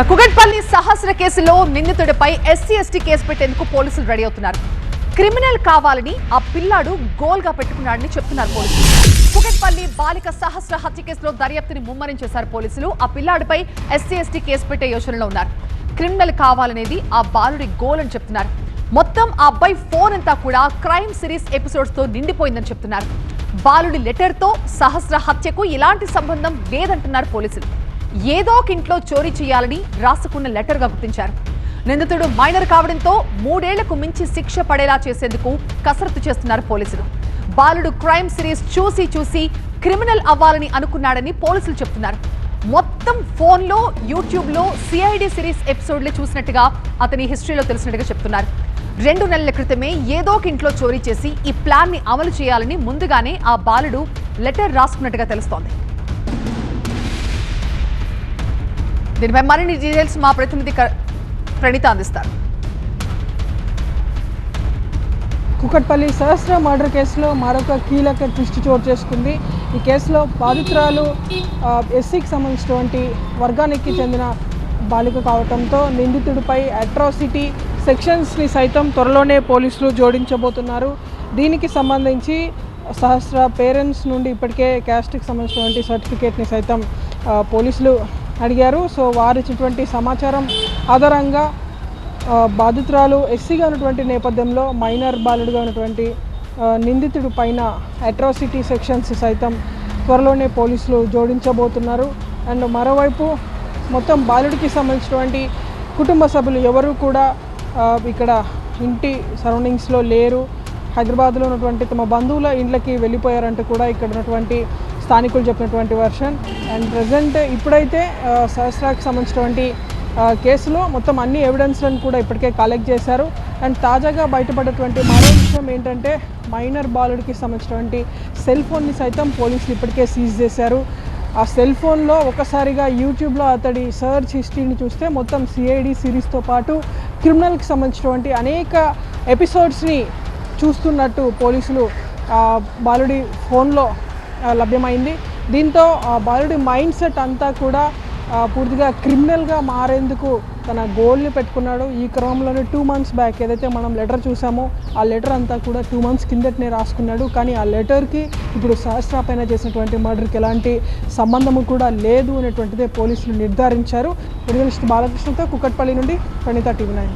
ఇక కుగట్పల్లి సహస్ర కేసులో నిందితుడిపై SC ST case పెట్టేందుకు పోలీసులు రెడీ అవుతున్నారు. క్రిమినల్ కావాలని ఆ పిల్లాడు గోల్గా పెట్టుకున్నాడని చెప్తున్నారు పోలీసులు. కుగట్పల్లి బాలిక సహస్ర హత్య కేసులో దర్యాప్తుని ముమ్మరం చేశారు పోలీసులు. ఆ పిల్లాడిపై ఎస్సీ ఎస్టీ కేసు పెట్టే యోచనలో ఉన్నారు. క్రిమినల్ కావాలనేది ఆ బాలుడి గోల్ అని చెప్తున్నారు. మొత్తం ఆ అబ్బాయి ఫోన్ అంతా కూడా క్రైమ్ సిరీస్ ఎపిసోడ్స్తో నిండిపోయిందని చెప్తున్నారు. బాలుడి లెటర్తో సహస్ర హత్యకు ఎలాంటి సంబంధం లేదంటున్నారు పోలీసులు. ఏదో ఒక ఇంట్లో చోరీ చేయాలని రాసుకున్న లెటర్గా గుర్తించారు. నిందితుడు మైనర్ కావడంతో మూడేళ్ళకు మించి శిక్ష పడేలా చేసేందుకు కసరత్తు చేస్తున్నారు పోలీసులు. బాలుడు క్రైమ్ సిరీస్ చూసి చూసి క్రిమినల్ అవ్వాలని అనుకున్నాడని పోలీసులు చెప్తున్నారు. మొత్తం ఫోన్లో యూట్యూబ్లో సిఐడి సిరీస్ ఎపిసోడ్లు చూసినట్టుగా అతని హిస్టరీలో తెలిసినట్టుగా చెప్తున్నారు. రెండు నెలల క్రితమే ఏదో ఒక ఇంట్లో చోరీ చేసి ఈ ప్లాన్ని అమలు చేయాలని ముందుగానే ఆ బాలుడు లెటర్ రాసుకున్నట్టుగా తెలుస్తోంది. దీనిపై మరిన్ని డీటెయిల్స్ మా ప్రతినిధి క- ప్రణీత అందిస్తారు. కుకట్పల్లి సహస్ర మర్డర్ కేసులో మరొక కీలక ట్విస్ట్ చోటు చేసుకుంది. ఈ కేసులో బాధితురాలు ఎస్సీకి సంబంధించినటువంటి వర్గానికి చెందిన బాలిక కావడంతో నిందితుడిపై అట్రాసిటీ సెక్షన్స్ని సైతం త్వరలోనే పోలీసులు జోడించబోతున్నారు. దీనికి సంబంధించి సహస్ర పేరెంట్స్ నుండి ఇప్పటికే క్యాస్ట్కి సంబంధించినటువంటి సర్టిఫికేట్ని సైతం పోలీసులు అడిగారు. సో వారు ఇచ్చినటువంటి సమాచారం ఆధారంగా బాధితురాలు ఎస్సీగా ఉన్నటువంటి నేపథ్యంలో మైనర్ బాలుడుగా ఉన్నటువంటి నిందితుడు నిందితుడి పైన అట్రాసిటీ సెక్షన్స్ సైతం త్వరలోనే పోలీసులు జోడించబోతున్నారు. అండ్ మరోవైపు మొత్తం బాలుడికి సంబంధించినటువంటి కుటుంబ సభ్యులు ఎవరు కూడా ఇక్కడ ఇంటి సరౌండింగ్స్లో లేరు. హైదరాబాద్లో ఉన్నటువంటి తమ బంధువుల ఇండ్లకి వెళ్ళిపోయారంటూ కూడా ఇక్కడ ఉన్నటువంటి స్థానికులు చెప్పినటువంటి వర్షన్ అండ్ ప్రజెంట్ ఇప్పుడైతే సహస్రాకు సహస్రాకి సంబంధించినటువంటి కేసులో మొత్తం అన్ని ఎవిడెన్స్లను కూడా ఇప్పటికే కలెక్ట్ చేశారు. అండ్ తాజాగా బయటపడేటువంటి మరో విషయం ఏంటంటే మైనర్ బాలుడికి సంబంధించినటువంటి సెల్ ఫోన్ని సైతం పోలీసులు ఇప్పటికే సీజ్ చేశారు. ఆ సెల్ ఫోన్లో ఒకసారిగా యూట్యూబ్లో అతడి సర్చ్ హిస్టరీని చూస్తే మొత్తం సిఐడి సిరీస్తో పాటు క్రిమినల్కి సంబంధించినటువంటి అనేక ఎపిసోడ్స్ని చూస్తున్నట్టు పోలీసులు బాలుడి ఫోన్లో లభ్యమైంది. దీంతో ఆ బాలుడి మైండ్ సెట్ అంతా కూడా పూర్తిగా క్రిమినల్గా మారేందుకు తన గోల్ని పెట్టుకున్నాడు. ఈ క్రమంలోనే టూ మంత్స్ బ్యాక్ ఏదైతే మనం లెటర్ చూసామో ఆ లెటర్ అంతా కూడా టూ మంత్స్ కిందటనే రాసుకున్నాడు. కానీ ఆ లెటర్కి ఇప్పుడు సహస్రా పైన చేసినటువంటి మర్డర్కి ఎలాంటి సంబంధము కూడా లేదు అనేటువంటిదే పోలీసులు నిర్ధారించారు. జర్నలిస్ట్ బాలకృష్ణతో కుక్కట్పల్లి నుండి ప్రణీత టీవీ నైన్.